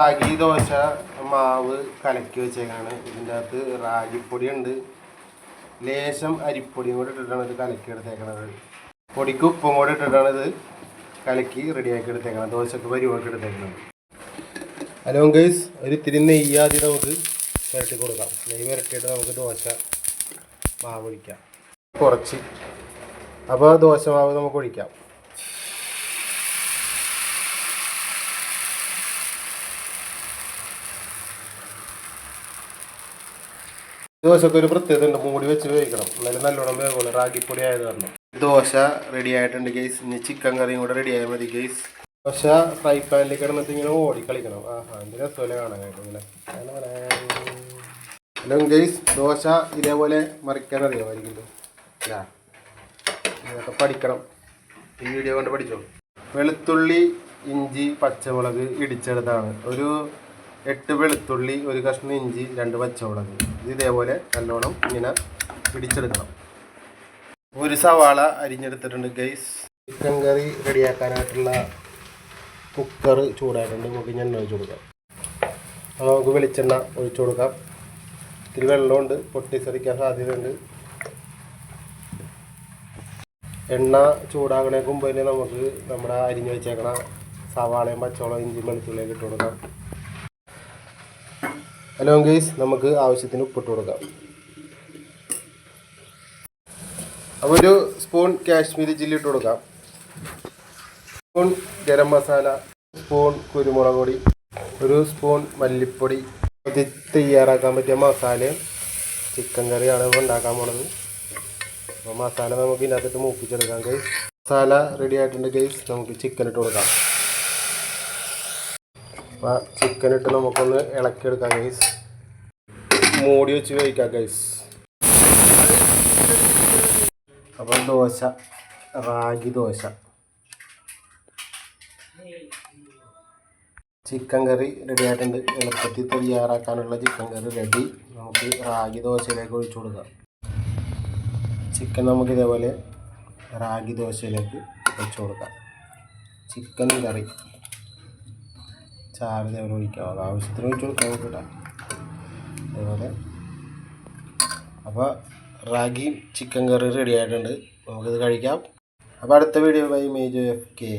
റാഗി ദോശ മാവ് കലക്കി വെച്ചേക്കാണ്. ഇതിന്റെ അകത്ത് റാഗിപ്പൊടി ഉണ്ട് ലേശം അരിപ്പൊടിയും കൂടെ ഇട്ടിട്ടാണ് ഇത് കലക്കി എടുത്തേക്കണത്. പൊടിക്ക് ഉപ്പും കൂടെ ഇട്ടിട്ടാണ് ഇത് കലക്കി റെഡിയാക്കി എടുത്തേക്കണം ദോശക്ക് പരിപാടി എടുത്തേക്കണത്. ഹലോ ഗൈസ് ഒരു ഇത്തിരി നെയ്യ് ആദ്യം നമുക്ക് പുരട്ടി കൊടുക്കാം. നെയ്യ് പുരട്ടിയിട്ട് നമുക്ക് ദോശ മാവ് ഒഴിക്കാം. കുറച്ച്. അപ്പോൾ ദോശ മാവ് നമുക്ക് ഒഴിക്കാം. ദോശക്ക് ഒരു പ്രത്യേകത ഉണ്ട്. മൂടി വെച്ച് വേവിക്കണം. എന്നാലും നല്ലോണം വേവുള്ളൂ. റാഗിപ്പൊടി ആയത് കാരണം. ദോശ റെഡി ആയിട്ടുണ്ട് ഗൈസ് ഇനി ചിക്കൻ കറിയും കൂടെ റെഡി ആയാൽ മതി ഗൈസ് ദോശ ഫ്രൈ പാനിൽ കിടന്നിട്ട് ഇങ്ങനെ ഓടി കളിക്കണം. ആഹാ എന്റെ രസമല്ലേ കാണാനായിട്ട് ഇങ്ങനെ. ഹലോ ഗൈസ് ദോശ ഇതേപോലെ മറിക്കാൻ അറിയാമായിരിക്കും ഇതൊക്കെ പഠിക്കണം. ഈ വീഡിയോ കൊണ്ട് പഠിച്ചോ? വെളുത്തുള്ളി ഇഞ്ചി പച്ചമുളക് ഇടിച്ചെടുത്താണ് ഒരു എട്ട് വെളുത്തുള്ളി ഒരു കഷ്ണം ഇഞ്ചി രണ്ട് പച്ചമുളക്. ഇത് ഇതേപോലെ നല്ലോണം ഇങ്ങനെ പിടിച്ചെടുക്കണം. ഒരു സവാള അരിഞ്ഞെടുത്തിട്ടുണ്ട് ഗൈസ് ചിക്കൻ കറി റെഡിയാക്കാനായിട്ടുള്ള കുക്കർ ചൂടായിട്ടുണ്ട്. നമുക്ക് ഞാൻ ഒഴിച്ചു കൊടുക്കാം. അപ്പോൾ നമുക്ക് വെളിച്ചെണ്ണ ഒഴിച്ചു കൊടുക്കാം. ഇത്തിരി വെള്ളമുണ്ട് പൊട്ടിച്ചെറിക്കാൻ സാധ്യതയുണ്ട്. എണ്ണ ചൂടാകണേക്ക് മുമ്പ് തന്നെ നമുക്ക് നമ്മുടെ അരിഞ്ഞു വെച്ചേക്കണ സവാളയും പച്ചവളം ഇഞ്ചിയും വെളുത്തുള്ളിയൊക്കെ ഇട്ട് കൊടുക്കാം. ഹലോ ഗൈസ് നമുക്ക് ആവശ്യത്തിന് ഉപ്പിട്ട് കൊടുക്കാം. അപ്പോൾ ഒരു സ്പൂൺ കാശ്മീരി ചില്ലി ഇട്ട് കൊടുക്കാം. സ്പൂൺ ഗരം മസാല സ്പൂൺ കുരുമുളക് പൊടി ഒരു സ്പൂൺ മല്ലിപ്പൊടി. ഇത് തയ്യാറാക്കാൻ പറ്റിയ മസാലയും ചിക്കൻ കറിയാണ് ഇപ്പോൾ ഉണ്ടാക്കാൻ പോണത്. അപ്പോൾ മസാല നമുക്ക് ഇതിനകത്തിട്ട് മൂപ്പിച്ചെടുക്കാം ഗൈസ് മസാല റെഡി ആയിട്ടുണ്ട് ഗൈസ് നമുക്ക് ചിക്കൻ ഇട്ട് കൊടുക്കാം. അപ്പോൾ ചിക്കൻ ഇട്ട് നമുക്കൊന്ന് ഇളക്കിയെടുക്കാം ഗൈസ് മൂടി വെച്ച് കഴിക്കാം guys appam dosa ragi dosa. Chicken curry ready ആയിട്ടുണ്ട്. എളുപ്പത്തിൽ തയ്യാറാക്കാനുള്ള ചിക്കൻ കറി റെഡി നമുക്ക് റാഗി ദോശയിലേക്ക് ഒഴിച്ചു കൊടുക്കാം. ചിക്കൻ നമുക്ക് ഇതേപോലെ റാഗി ദോശയിലേക്ക് ഒഴിച്ചു കൊടുക്കാം. ചിക്കൻ കറി ചാറ് അവർ ഒഴിക്കാം അത് ആവശ്യത്തിന് ഒഴിച്ച് കൊടുക്കാം നമുക്ക് അതുപോലെ. അപ്പോൾ റാഗി ചിക്കൻ കറി റെഡി ആയിട്ടുണ്ട്. നമുക്കിത് കഴിക്കാം. അപ്പോൾ അടുത്ത വീഡിയോ ബൈ മേജ് എഫ് കെ.